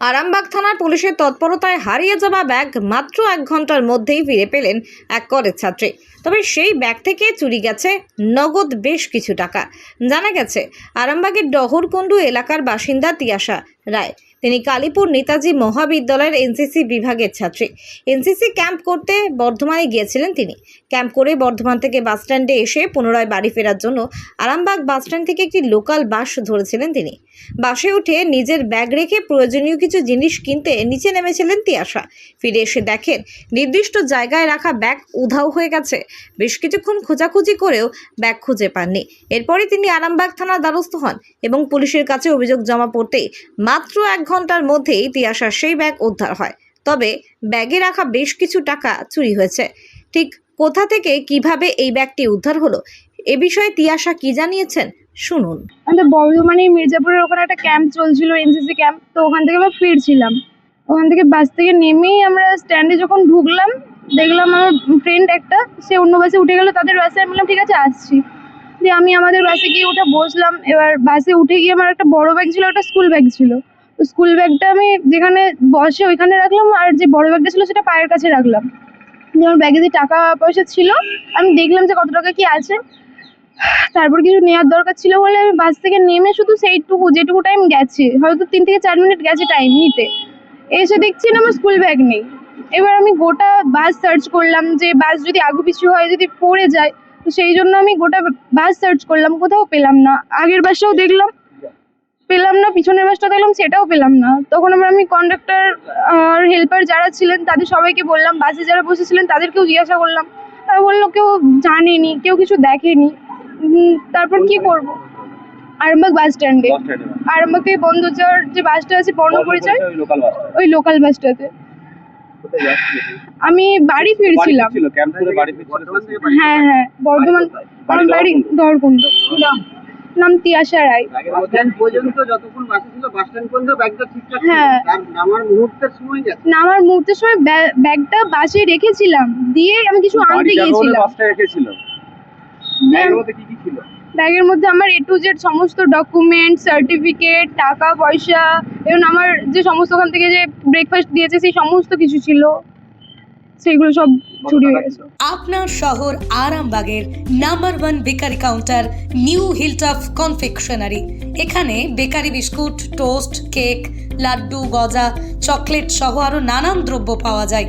আরামবাগ থানার পুলিশের তৎপরতায় হারিয়ে যাওয়া ব্যাগ মাত্র এক ঘণ্টার মধ্যেই ফিরে পেলেন এক কলেজ ছাত্রী। তবে সেই ব্যাগ থেকে চুরি গেছে নগদ বেশ কিছু টাকা। জানা গেছে, আরামবাগের ডহরকুণ্ডু এলাকার বাসিন্দা তিয়াশা রায়। তিনি কালীপুর নেতাজি মহাবিদ্যালয়ের এনসিসি বিভাগের ছাত্রী। এনসিসি ক্যাম্প করতে বর্ধমানে গিয়েছিলেন তিনি। ক্যাম্প করে বর্ধমান থেকে বাসস্ট্যান্ডে এসে পুনরায় বাড়ি ফেরার জন্য আরামবাগ বাসস্ট্যান্ড থেকে একটি লোকাল বাস ধরেছিলেন তিনি। বাসে উঠে নিজের ব্যাগ রেখে প্রয়োজনীয় কিছু জিনিস কিনতে নিচে নেমেছিলেন তিয়াশা। ফিরে এসে দেখেন, নির্দিষ্ট জায়গায় রাখা ব্যাগ উধাও হয়ে গেছে। বেশ কিছুক্ষণ খোঁজাখুঁজি করেও ব্যাগ খুঁজে পাননি। এরপরে তিনি আরামবাগ থানার দ্বারস্থ হন এবং পুলিশের কাছে অভিযোগ জমা পড়তেই মাত্র এক ঘণ্টার মধ্যেই তিয়াশার সেই ব্যাগ উদ্ধার হয়। তবে ব্যাগে রাখা বেশ কিছু টাকা চুরি হয়েছে। ঠিক কোথা থেকে কীভাবে এই ব্যাগটি উদ্ধার হলো, এ বিষয়ে তিয়াশা কি জানিয়েছেন? শুনুন। আমাদের বর্ধমানে মির্জাপুরের ওখানে একটা ক্যাম্প চলছিল এনসিসি ক্যাম্প তো ওখান থেকে আমরা ফিরছিলাম। ওখান থেকে বাস থেকে নেমেই আমরা স্ট্যান্ডে যখন ঢুকলাম, দেখলাম আমার ফ্রেন্ড একটা, সে অন্য বাসে উঠে গেল, তাদের বাসে আমি বললাম, ঠিক আছে, আসছি। দিয়ে আমি আমাদের বাসে গিয়ে উঠে বসলাম। এবার বাসে উঠে গিয়ে আমার একটা বড় ব্যাগ ছিল, একটা স্কুল ব্যাগ ছিল। তো স্কুল ব্যাগটা আমি যেখানে বসে ওইখানে রাখলাম, আর যে বড় ব্যাগটা ছিল, সেটা পায়ের কাছে রাখলাম। আমার ব্যাগে যে টাকা পয়সা ছিল, আমি দেখলাম যে কত টাকা কি আছে। তারপর কিছু নেওয়ার দরকার ছিল বলে আমি বাস থেকে নেমে শুধু সেইটুকু, যেটুকু টাইম গেছে। হয়তো তিন থেকে চার মিনিট গেছে টাইম নিতে। এসে দেখছি না আমার স্কুল ব্যাগ নেই। এবার আমি গোটা বাস সার্চ করলাম যে বাস যদি আগু পিছু হয়, যদি পড়ে যায়, তো সেই জন্য আমি গোটা বাস সার্চ করলাম, কোথাও পেলাম না। আগের বাসটাও দেখলাম, পেলাম না, পিছনের বাসটা দেখলাম, সেটাও পেলাম না। তখন আবার আমি কন্ডাক্টর আর হেল্পার যারা ছিলেন, তাদের সবাইকে বললাম বাসে যারা বসেছিলেন, তাদেরকেও জিজ্ঞাসা করলাম। তারা বলল, কেউ জানেনি, কেউ কিছু দেখেনি। তারপর কি করব? আরামবাগ বাস স্ট্যান্ডে আরামবাগ থেকে বন্ধুচর যে বাসটা আছে বর্ণ পরিচয়? ওই লোকাল বাসটাতে আমি বাড়ি ফিরছিলাম। ছিল? ক্যাম্প করে বাড়ি ফিরছিল হ্যাঁ হ্যাঁ। বর্ধমান আমার বাড়ি দরকুণ্ড। নাম তিয়াশা রায়। বাস স্ট্যান্ড পর্যন্ত যতক্ষণ বাসে ছিল বাস স্ট্যান্ড পর্যন্ত ব্যাগটা ঠিকঠাক ছিল। হ্যাঁ। নামার মুহূর্তের সময় ব্যাগটা বাসে রেখেছিলাম। দিয়ে আমি কিছু আনতে গিয়েছিলাম। ব্যাগের মধ্যে কি কি ছিল? ব্যাগের মধ্যে আমার এ টু জেড সমস্ত ডকুমেন্ট সার্টিফিকেট টাকা পয়সা এবং আমার যে সমস্ত ওখান থেকে যে ব্রেকফাস্ট দিয়েছে সেই সমস্ত কিছু ছিল। সেইগুলো সব চুরি হয়ে গেছে। আপনার শহর আরামবাগের number one bakery counter new hilltop confectionery এখানে bakery biscuit toast cake laddu গজা চকলেট সহ আরও নানান দ্রব্য পাওয়া যায়।